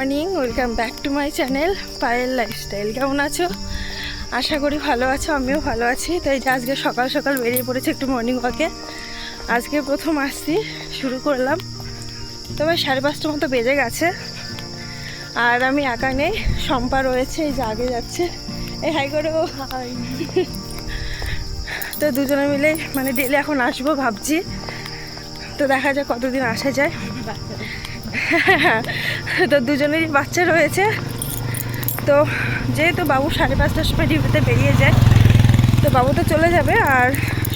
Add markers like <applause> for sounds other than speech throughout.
Morning, welcome back to my channel Payel lifestyle. কেমন আছো? আশা করি ভালো আছো, আমিও ভালো আছি। তাই যে আজকে সকাল সকাল বেরিয়ে পড়েছে একটু মর্নিং ওয়াকে। আজকে প্রথম আসছি, শুরু করলাম। তবে সাড়ে পাঁচটা মতো বেজে গেছে। আর আমি একা নেই, শম্পা রয়েছে, এই যে আগে যাচ্ছে। এই হাই করে তো দুজনে মিলে মানে ডেলি এখন আসব ভাবছি। তো দেখা যাক কতদিন আসা যায়। <laughs> তো দুজনেরই বাচ্চা রয়েছে। তো যেহেতু বাবু সাড়ে পাঁচটার সময় ডিউটিতে বেরিয়ে যায়, তো বাবু তো চলে যাবে আর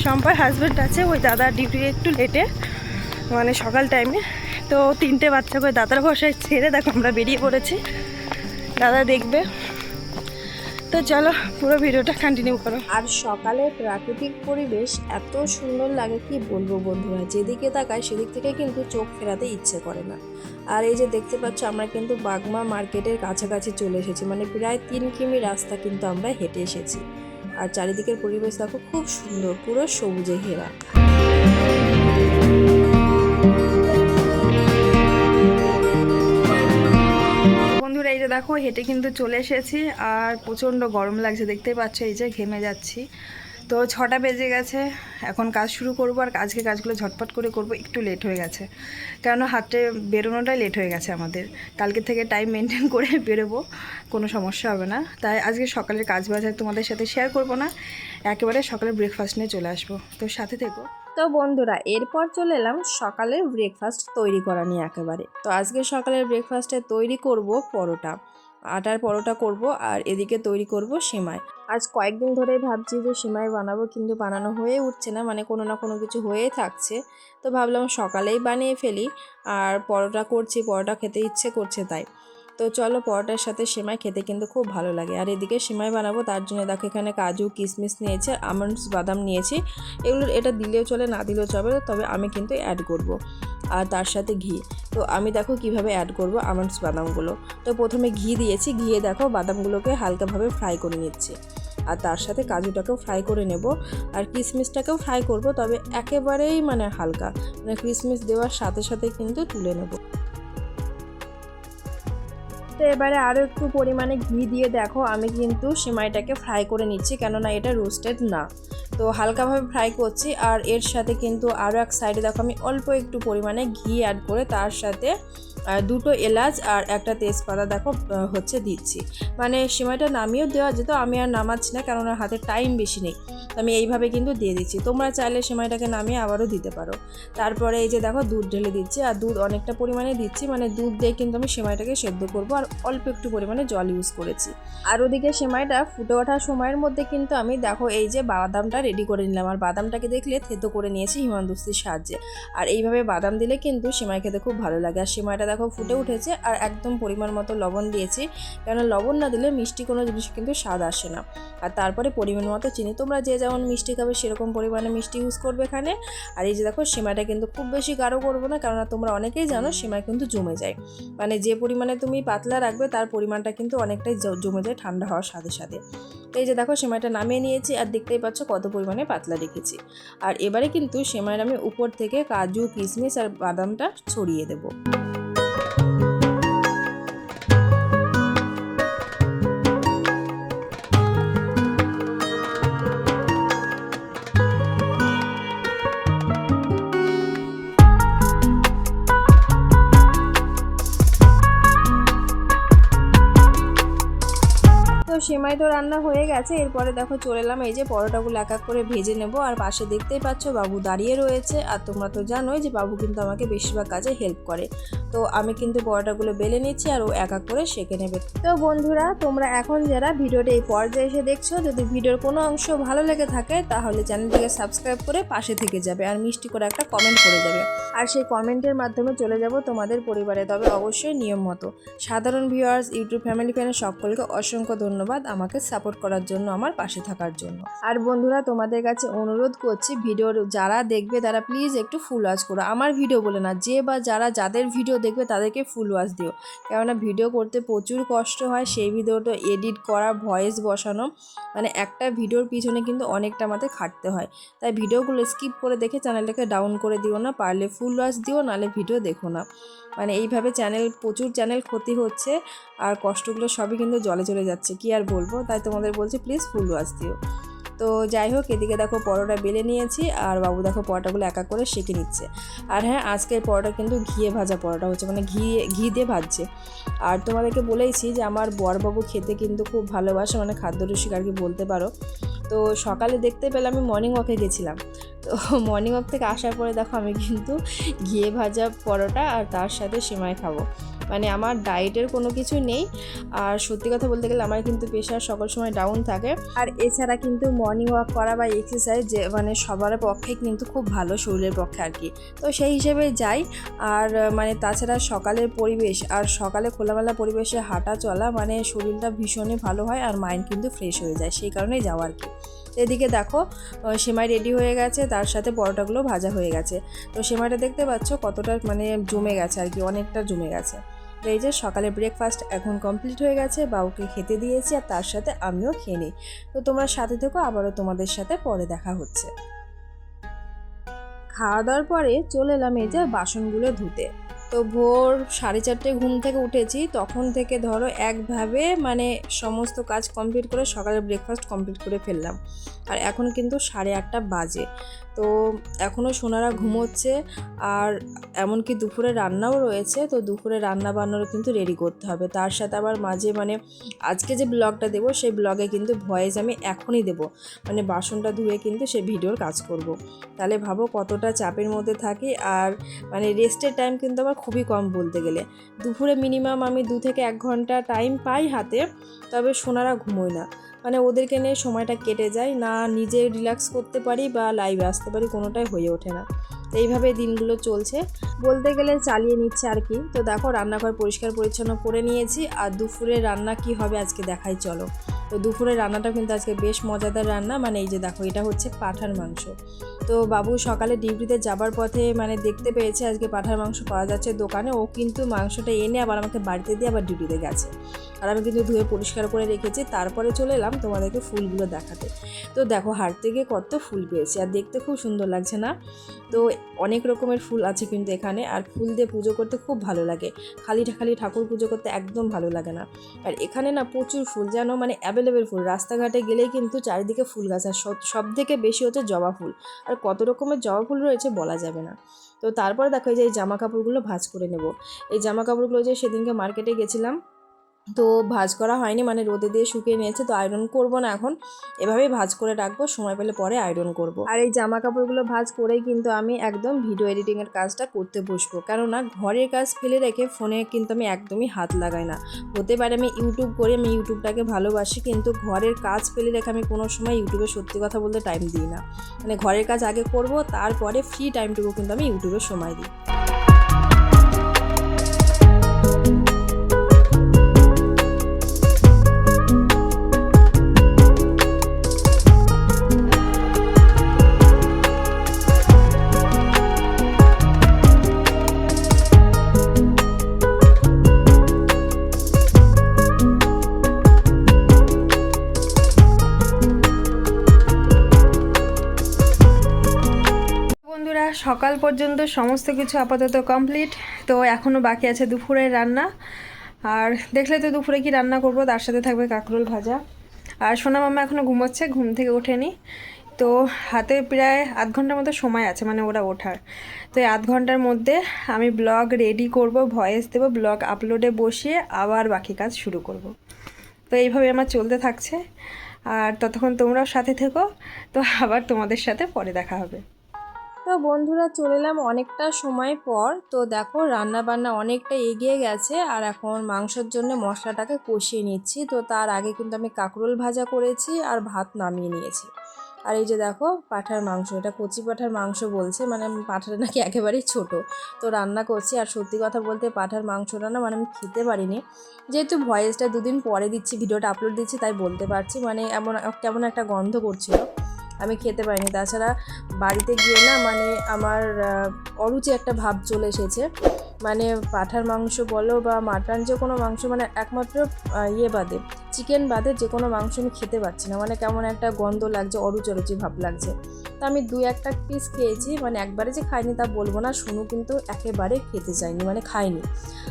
শম্পার হাজব্যান্ড আছে, ওই দাদার ডিউটি একটু লেটে মানে সকাল টাইমে তো তিনটে বাচ্চা করে দাদার বসায় ছেড়ে দেখো আমরা বেরিয়ে পড়েছি। দাদা দেখবে। তো চলো, পুরো ভিডিওটা কন্টিনিউ করো। আর সকালে প্রাকৃতিক পরিবেশ এত সুন্দর লাগে, কি বলব বন্ধুরা? যেদিকে তাকায় সেদিক থেকে কিন্তু চোখ ফেরাতে ইচ্ছে করে না। আর এই যে দেখতে পাচ্ছ, আমরা কিন্তু বাগমা মার্কেটের কাছাকাছি চলে এসেছি। মানে প্রায় তিন কিমি রাস্তা কিন্তু আমরা হেঁটে এসেছি। আর চারিদিকের পরিবেশ দেখো, খুব সুন্দর, পুরো সবুজে ঘেরা। বন্ধুরা, এই যে দেখো, হেঁটে কিন্তু চলে এসেছি আর প্রচণ্ড গরম লাগছে, দেখতেই পাচ্ছ, এই যে ঘেমে যাচ্ছি। তো ছটা বেজে গেছে, এখন কাজ শুরু করব আর আজকে কাজগুলো ঝটপট করে করব, একটু লেট হয়ে গেছে। কেননা হাতে বেরোনোটাই লেট হয়ে গেছে আমাদের। কালকে থেকে টাইম মেনটেন করে বেরোবো, কোনো সমস্যা হবে না। তাই আজকে সকালের কাজ বাজার তোমাদের সাথে শেয়ার করব না, একেবারে সকালে ব্রেকফাস্ট নিয়ে চলে আসব। তো সাথে থেকো। তো বন্ধুরা, এরপর চলে এলাম সকালের ব্রেকফাস্ট তৈরি করা নিয়ে একেবারে। তো আজকে সকালের ব্রেকফাস্টে তৈরি করব পরোটা। আটার পরোটা করব আর এদিকে তৈরি করব সেমাই। আজ কয়েকদিন ধরেই ভাবছি যে সেমাই বানাবো, কিন্তু বানানো হয়ে উঠছে না মানে কোনো না কোনো কিছু হয়েই থাকছে। তো ভাবলাম সকালেই বানিয়ে ফেলি, আর পরোটা করছি, পরোটা খেতে ইচ্ছে করছে তাই। তো চলো পরোটার সাথে সেমাই খেতে কিন্তু খুব ভালো লাগে। আর এদিকে সেমাই বানাবো, তার জন্য দেখো এখানে কাজু, কিশমিশ নিয়েছে, আমন্ডস, বাদাম নিয়েছি। এগুলো এটা দিলেও চলে, না দিলেও চলে, তবে আমি কিন্তু অ্যাড করব। আর তার সাথে ঘি। তো আমি দেখো কীভাবে অ্যাড করব আমন্ডস, বাদামগুলো। তো প্রথমে ঘি দিয়েছি, ঘিয়ে দেখো বাদামগুলোকে হালকাভাবে ফ্রাই করে নিচ্ছি। আর তার সাথে কাজুটাকেও ফ্রাই করে নেব। আর কিশমিশটাকেও ফ্রাই করব, তবে একেবারেই মানে হালকা। মানে কিশমিশ দেওয়ার সাথে সাথে কিন্তু তুলে নেব। তো এবারে আরও একটু পরিমাণে ঘি দিয়ে দেখো, আমি কিন্তু সেমাইটাকে ফ্রাই করে নিচ্ছি, কেননা এটা রোস্টেড না। তো হালকাভাবে ফ্রাই করছি, আর এর সাথে কিন্তু আরও এক সাইডে দেখো, আমি অল্প একটু পরিমাণে ঘি অ্যাড করে তার সাথে দুটো এলাচ আর একটা তেজপাতা দেখো হচ্ছে দিচ্ছি। মানে সেমাইটা নামিয়েও দেওয়া যেত, আমি আর নামাচ্ছি না, কেননা হাতে টাইম বেশি নেই। তো আমি এইভাবে কিন্তু দিয়ে দিচ্ছি। তোমরা চাইলে সেমাইটাকে নামিয়ে আবারও দিতে পারো। তারপরে এই যে দেখো, দুধ ঢেলে দিচ্ছি। আর দুধ অনেকটা পরিমাণে দিচ্ছি। মানে দুধ দিয়ে কিন্তু আমি সেমাইটাকে সেদ্ধ করব। আর অল্প একটু পরিমাণে জল ইউজ করেছি। আর ওদিকে সেমাইটা ফুটে ওঠার সময়ের মধ্যে কিন্তু আমি দেখো, এই যে বাদামটা রেডি করে নিলাম। আর বাদামটাকে দেখলে থেতো করে নিয়েছি হিমান্দুস্তির সাহায্যে। আর এইভাবে বাদাম দিলে কিন্তু সেমাই খেতে খুব ভালো লাগে। আর সেমাইটা দেখো ফুটে উঠেছে। আর একদম পরিমাণ মতো লবণ দিয়েছি। কেন লবণ না দিলে মিষ্টি কোনো জিনিস কিন্তু স্বাদ আসে না। আর তারপরে পরিমাণ মতো চিনি। তোমরা যে যেমন মিষ্টি খাবে, সেরকম পরিমাণে মিষ্টি ইউজ করবে এখানে। আর এই যে দেখো, সেমাইটা কিন্তু খুব বেশি গাঢ় করব না, কেননা তোমরা অনেকেই জানো সেমাই কিন্তু জমে যায়। মানে যে পরিমাণে তুমি পাতলা রাখবে, তার পরিমাণটা কিন্তু অনেকটাই জমে যায় ঠান্ডা হওয়ার সাথে সাথে। তো এই যে দেখো, সেমাইটা নামিয়ে নিয়েছি আর দেখতেই পাচ্ছ কত পরিমাণে পাতলা রেখেছি। আর এবারে কিন্তু সেমাইয়ের আমি উপর থেকে কাজু, কিশমিশ আর বাদামটা ছড়িয়ে দেবো। সেমাই তো রান্না হয়ে গেছে, এরপরে দেখো চলে এলাম, এই যে পরোটাগুলো এক এক করে ভেজে নেব। আর পাশে দেখতেই পাচ্ছ বাবু দাঁড়িয়ে রয়েছে, আর তোমরা তো জানোই যে বাবু কিন্তু আমাকে বেশিরভাগ কাজে হেল্প করে। তো আমি কিন্তু পরোটাগুলো বেলে নিচ্ছি, আর ও এক এক করে সেঁকে নেবে। তো বন্ধুরা, তোমরা এখন যারা ভিডিওটা এই পর্যায়ে এসে দেখছ, যদি ভিডিওর কোনো অংশ ভালো লেগে থাকে, তাহলে চ্যানেলটিকে সাবস্ক্রাইব করে পাশে থেকে যাবে, আর মিষ্টি করে একটা কমেন্ট করে যাবে আর সেই কমেন্টের মাধ্যমে চলে যাব তোমাদের পরিবারে, তবে অবশ্যই নিয়ম মতো। সাধারণ ভিউয়ার্স ইউটিউব ফ্যামিলি ফ্যানের সকলকে অসংখ্য ধন্যবাদ। আমাকে সাপোর্ট করার জন্য, আমার পাশে থাকার জন্য। আর বন্ধুরা, তোমাদের কাছে অনুরোধ করছি, ভিডিওর যারা দেখবে তারা প্লিজ একটু ফুল ওয়াচ করো। আমার ভিডিও বলে না, যে বা যারা, যাদের ভিডিও দেখবে তাদেরকে ফুল ওয়াচ দিও। কেননা ভিডিও করতে প্রচুর কষ্ট হয়, সেই ভিডিওটা এডিট করা ভয়েস বসানো মানে একটা ভিডিওর পিছনে কিন্তু অনেকটা আমাদের খাটতে হয়। তাই ভিডিওগুলো স্কিপ করে দেখে চ্যানেলটাকে ডাউন করে দিও না, পারলে ফুল ওয়াচ দিও, নাহলে ভিডিও দেখো না। মানে এইভাবে চ্যানেল প্রচুর চ্যানেল ক্ষতি হচ্ছে, আর কষ্টগুলো সবই কিন্তু জলে চলে যাচ্ছে। কি আর বলব, তাই তোমাদের বলছি প্লিজ ফুল ওয়াচ দিও। তো যাই হোক, এদিকে দেখো পরোটা বেলে নিয়েছি, আর বাবু দেখো পরোটাগুলো এক এক করে সেঁকে নিচ্ছে। আর হ্যাঁ আজকের পরোটা কিন্তু ঘিয়ে ভাজা পরোটা হচ্ছে মানে ঘি ঘি দিয়ে ভাজছে। আর তোমাদেরকে বলেইছি যে আমার বরবাবু খেতে কিন্তু খুব ভালোবাসে মানে খাদ্য রসিক আর কি বলতে পারো। তো সকালে দেখতে পেলে আমি মর্নিং ওয়াকে গেছিলাম। তো মর্নিং ওয়াক থেকে আসার পরে দেখো আমি কিন্তু ঘিয়ে ভাজা পরোটা আর তার সাথে সিমাই খাব। মানে আমার ডায়েটের কোনো কিছু নেই। আর সত্যি কথা বলতে গেলে আমার কিন্তু প্রেশার সকল সময় ডাউন থাকে। আর এছাড়া কিন্তু মর্নিং ওয়াক করা বা এক্সারসাইজ যে মানে সবার পক্ষে কিন্তু খুব ভালো শরীরের পক্ষে আর কি। তো সেই হিসেবে যাই। আর মানে তাছাড়া সকালের পরিবেশ আর সকালে খোলামেলা পরিবেশে হাঁটা চলা মানে শরীরটা ভীষণই ভালো হয় আর মাইন্ড কিন্তু ফ্রেশ হয়ে যায়। সেই কারণেই যাওয়া আর কি। এদিকে দেখো সেমাই রেডি হয়ে গেছে, তার সাথে পরোটাগুলো ভাজা হয়ে গেছে। তো সেমাইটা দেখতে পাচ্ছ কতটা মানে জমে গেছে আর কি, অনেকটা জমে গেছে। তো এই যে সকালে ব্রেকফাস্ট এখন কমপ্লিট হয়ে গেছে, বাবুকে খেতে দিয়েছি আর তার সাথে আমিও খেয়ে নিই। তো তোমরা সাথে থেকো, আবারও তোমাদের সাথে পরে দেখা হচ্ছে। খাওয়া দাওয়ার পরে চলে এলাম এই যে বাসনগুলো ধুতে। তো ভোর সাড়ে চারটে ঘুম থেকে উঠেছি, তখন থেকে ধরো একভাবে মানে সমস্ত কাজ কমপ্লিট করে সকালে ব্রেকফাস্ট কমপ্লিট করে ফেললাম। আর এখন কিন্তু সাড়ে আটটা বাজে। তো এখনও সোনারা ঘুমোচ্ছে আর এমনকি দুপুরে রান্নাও রয়েছে, তো দুপুরে রান্না বান্নারও কিন্তু রেডি করতে হবে। তার সাথে আবার মাঝে মানে আজকে যে ব্লগটা দেবো, সেই ব্লগে কিন্তু ভয়েস আমি এখনই দেবো। মানে বাসনটা ধুয়ে কিন্তু সে ভিডিওর কাজ করব। তাহলে ভাবো কতটা চাপের মধ্যে থাকি আর মানে রেস্টের টাইম কিন্তু আমার খুবই কম বলতে গেলে। দুপুরে মিনিমাম আমি দু থেকে এক ঘণ্টা টাইম পাই হাতে, তবে সোনারা ঘুমোয় না। মানে ওদেরকে নিয়ে সময়টা কেটে যায়, না নিজে রিল্যাক্স করতে পারি বা লাইভে আসতে পারি, কোনোটাই হয়ে ওঠে না। এইভাবে দিনগুলো চলছে। বলতে গেলে চালিয়ে নিচ্ছে আর কি। তো দেখো, রান্নাঘর পরিষ্কার পরিচ্ছন্ন করে নিয়েছি, আর দুপুরে রান্না কি হবে আজকে দেখাই চলো। তো দুপুরের রান্নাটা কিন্তু আজকে বেশ মজাদার রান্না মানে এই যে দেখো, এটা হচ্ছে পাঠার মাংস। তো বাবু সকালে ডিউটিতে যাবার পথে মানে দেখতে পেয়েছে আজকে পাঠার মাংস পাওয়া যাচ্ছে দোকানে। ও কিন্তু মাংসটা এনে আবার আমাকে বাড়িতে দিয়ে আবার ডিউটিতে গেছে। আর আমি কিন্তু ধুয়ে পরিষ্কার করে রেখেছি। তারপরে চলে এলাম তোমাদেরকে ফুলগুলো দেখাতে। তো দেখো হাঁটতে গিয়ে কত ফুল পেয়েছি, আর দেখতে খুব সুন্দর লাগছে না? তো অনেক রকমের ফুল আছে কিন্তু এখানে, আর ফুল দিয়ে পুজো করতে খুব ভালো লাগে। খালি খালি ঠাকুর পুজো করতে একদম ভালো লাগে না। আর এখানে না প্রচুর ফুল, যেন মানে অ্যাভেলেবেল ফুল। রাস্তাঘাটে গেলেই কিন্তু চারিদিকে ফুল গাছ, আর সব থেকে বেশি হচ্ছে জবা ফুল। আর কত রকমের জবা ফুল রয়েছে বলা যাবে না। তো তারপর দেখো যে এই জামা কাপড়গুলো ভাঁজ করে নেব। এই জামা কাপড়গুলো যে সেদিনকে মার্কেটে গেছিলাম তো ভাজ করা হয়নি মানে রোদে দিয়ে শুকিয়ে নিয়েছে, তো আয়রন করব না এখন। এভাবেই ভাজ করে রাখব, সময় পেলে পরে আয়রন করব। আর এই জামা কাপড়গুলো ভাজ করেই কিন্তু আমি একদম ভিডিও এডিটিংয়ের কাজটা করতে বসবো। কেননা ঘরের কাজ ফেলে রেখে ফোনে কিন্তু আমি একদমই হাত লাগাই না। হতে পারে আমি ইউটিউব করি, আমি ইউটিউবটাকে ভালোবাসি, কিন্তু ঘরের কাজ ফেলে রেখে আমি কোনো সময় ইউটিউবে সত্যি কথা বলতে টাইম দিই না। মানে ঘরের কাজ আগে করব, তারপরে ফ্রি টাইমটুকু কিন্তু আমি ইউটিউবে সময় দিই। সকাল পর্যন্ত সমস্ত কিছু আপাতত কমপ্লিট তো এখনও বাকি আছে দুপুরের রান্না। আর দেখলে তো দুপুরে কি রান্না করব, তার সাথে থাকবে কাঁকরোল ভাজা। আর সোনা মামা এখনও ঘুমোচ্ছে, ঘুম থেকে ওঠেনি। তো হাতে প্রায় আধ ঘণ্টার মতো সময় আছে মানে ওরা ওঠার। তো এই আধ ঘণ্টার মধ্যে আমি ব্লগ রেডি করব ভয়েস দেবো ব্লগ আপলোডে বসিয়ে আবার বাকি কাজ শুরু করব। তো এইভাবে আমার চলতে থাকছে। আর ততক্ষণ তোমরাও সাথে থেকো। তো আবার তোমাদের সাথে পরে দেখা হবে। তো বন্ধুরা চলে এলাম অনেকটা সময় পর। তো দেখো রান্না বান্না অনেকটা এগিয়ে গেছে আর এখন মাংসের জন্য মশলাটাকে কষিয়ে নিচ্ছি। তো তার আগে কিন্তু আমি কাঁকরোল ভাজা করেছি আর ভাত নামিয়ে নিয়েছি। আর এই যে দেখো পাঠার মাংস, এটা কচি পাঠার মাংস বলছে মানে পাঠাটা নাকি একেবারেই ছোট। তো রান্না করছি আর সত্যি কথা বলতে পাঠার মাংসটা না মানে আমি খেতে পারিনি। যেহেতু ভয়েসটা দুদিন পরে দিচ্ছি, ভিডিওটা আপলোড দিচ্ছি, তাই বলতে পারছি। মানে এমন, কেমন একটা গন্ধ করছিল। আমি খেতে পারিনি। তাছাড়া বাড়িতে গিয়ে না মানে আমার অরুচি একটা ভাব চলে এসেছে। মানে পাঠার মাংস বলো বা মাটন যে কোনো মাংস মানে একমাত্র ইয়ে বাদে, চিকেন বাদে যে কোনো মাংস আমি খেতে পারছি না। মানে কেমন একটা গন্ধ লাগছে, অরুচি অরুচি ভাব লাগছে। তো আমি দু একটা পিস খেয়েছি মানে একবারে যে খাইনি তা বলব না শুনু কিন্তু একেবারে খেতে চাইনি মানে খাইনি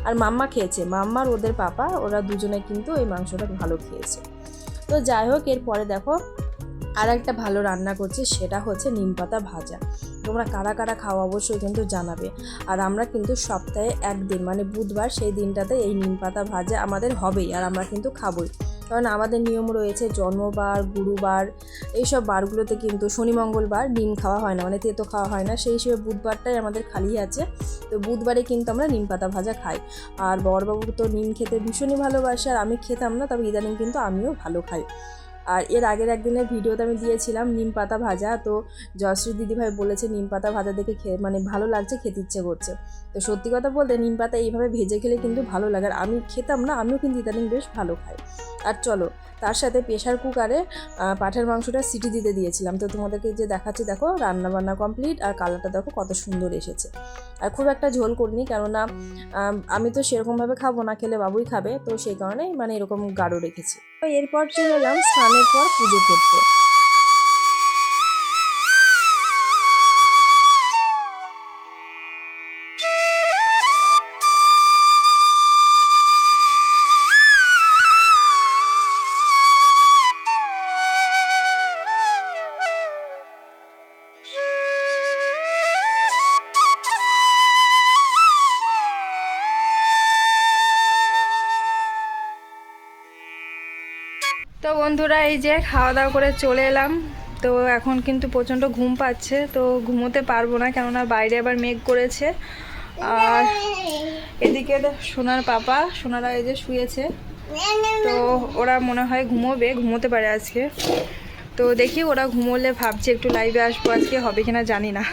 আর মাম্মা খেয়েছে, মাম্মার ওদের পাপা, ওরা দুজনে কিন্তু এই মাংসটা ভালো খেয়েছে। তো যাই হোক, এরপরে দেখো আর একটা ভালো রান্না করছি সেটা হচ্ছে নিম পাতা ভাজা। তোমরা কারা কারা খাওয়া অবশ্যই কিন্তু জানাবে। আর আমরা কিন্তু সপ্তাহে একদিন মানে বুধবার সেই দিনটাতে এই নিম পাতা ভাজা আমাদের হবেই আর আমরা কিন্তু খাবই। কারণ আমাদের নিয়ম রয়েছে জন্মবার, গুরুবার, এইসব বারগুলোতে কিন্তু শনি, মঙ্গলবার নিম খাওয়া হয় না মানে তেতো খাওয়া হয় না। সেই হিসেবে বুধবারটাই আমাদের খালি আছে। তো বুধবারে কিন্তু আমরা নিম পাতা ভাজা খাই। আর বড়বাবু তো নিম খেতে ভীষণই ভালোবাসে আর আমি খেতাম না, তবে ইদানিং কিন্তু আমিও ভালো খাই। আর এর আগের একদিনের ভিডিওতে আমি দিয়েছিলাম নিম পাতা ভাজা। তো জয়শ্রী দিদিভাই বলেছে নিম পাতা ভাজা দেখে খেয়ে মানে ভালো লাগছে, খেতে ইচ্ছে করছে। তো সত্যি কথা বলতে নিম পাতা এইভাবে ভেজে খেলে কিন্তু ভালো লাগে। আর আমি খেতাম না, আমিও কিন্তু ইদানিং বেশ ভালো খাই। আর চলো তার সাথে প্রেশার কুকারে পাঠের মাংসটা সিটি দিতে দিয়েছিলাম। তো তোমাদেরকে যে দেখাচ্ছি, দেখো রান্না বান্না কমপ্লিট আর কালারটা দেখো কত সুন্দর এসেছে। আর খুব একটা ঝোল করিনি, কেননা, আমি তো সেরকমভাবে খাব না, খেলে বাবুই খাবে। তো সেই কারণে মানে এরকম গাঢ় রেখেছি। তো এরপর চলে এলাম স্নানের পর পুজো করতে। বন্ধুরা, এই যে খাওয়া দাওয়া করে চলে এলাম। তো এখন কিন্তু প্রচণ্ড ঘুম পাচ্ছে, তো ঘুমোতে পারব না কেননা বাইরে আবার মেঘ করেছে। আর এদিকে সোনার পাপা, সোনারা এই যে শুয়েছে। তো ওরা মনে হয় ঘুমোবে, ঘুমোতে পারে আজকে। তো দেখি ওরা ঘুমোলে ভাবছি একটু লাইভে আসব আজকে, হবে কিনা জানি না।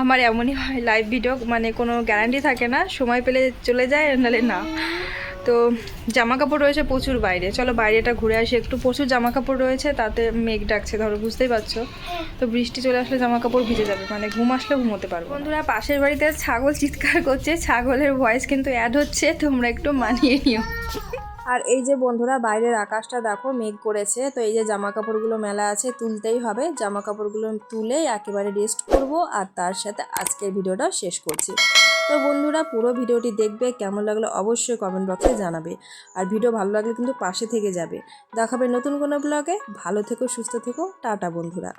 আমার এমনই হয় লাইভ ভিডিও মানে কোনো গ্যারান্টি থাকে না, সময় পেলে চলে যায়, নাহলে না। তো জামা কাপড় রয়েছে প্রচুর বাইরে। চলো বাইরেটা ঘুরে আসি। একটু প্রচুর জামা কাপড় রয়েছে, তাতে মেঘ ডাকছে, ধরো বুঝতেই পারছ। তো বৃষ্টি চলে আসলে জামা কাপড় ভিজে যাবে মানে ঘুম আসলে ঘুমোতে পারব বন্ধুরা, পাশের বাড়িতে ছাগল চিৎকার করছে, ছাগলের ভয়েস কিন্তু অ্যাড হচ্ছে, তোমরা একটু মানিয়ে নিও। আর এই যে বন্ধুরা, বাইরের আকাশটা দেখো, মেঘ করেছে, তো এই যে জামা কাপড়গুলো মেলা আছে, তুলতেই হবে। জামা কাপড়গুলো তুলে একেবারে রেস্ট করব, আর তার সাথে আজকের ভিডিওটা শেষ করছি। তো বন্ধুরা, পুরো ভিডিওটি দেখবে, কেমন লাগল অবশ্যই কমেন্ট বক্সে জানাবে। আর ভিডিও ভালো লাগলে কিন্তু পাশে থেকে যাবে। দেখাবে নতুন কোনো ব্লগে ভালো থেকো, সুস্থ থেকো। টাটা, বন্ধুরা।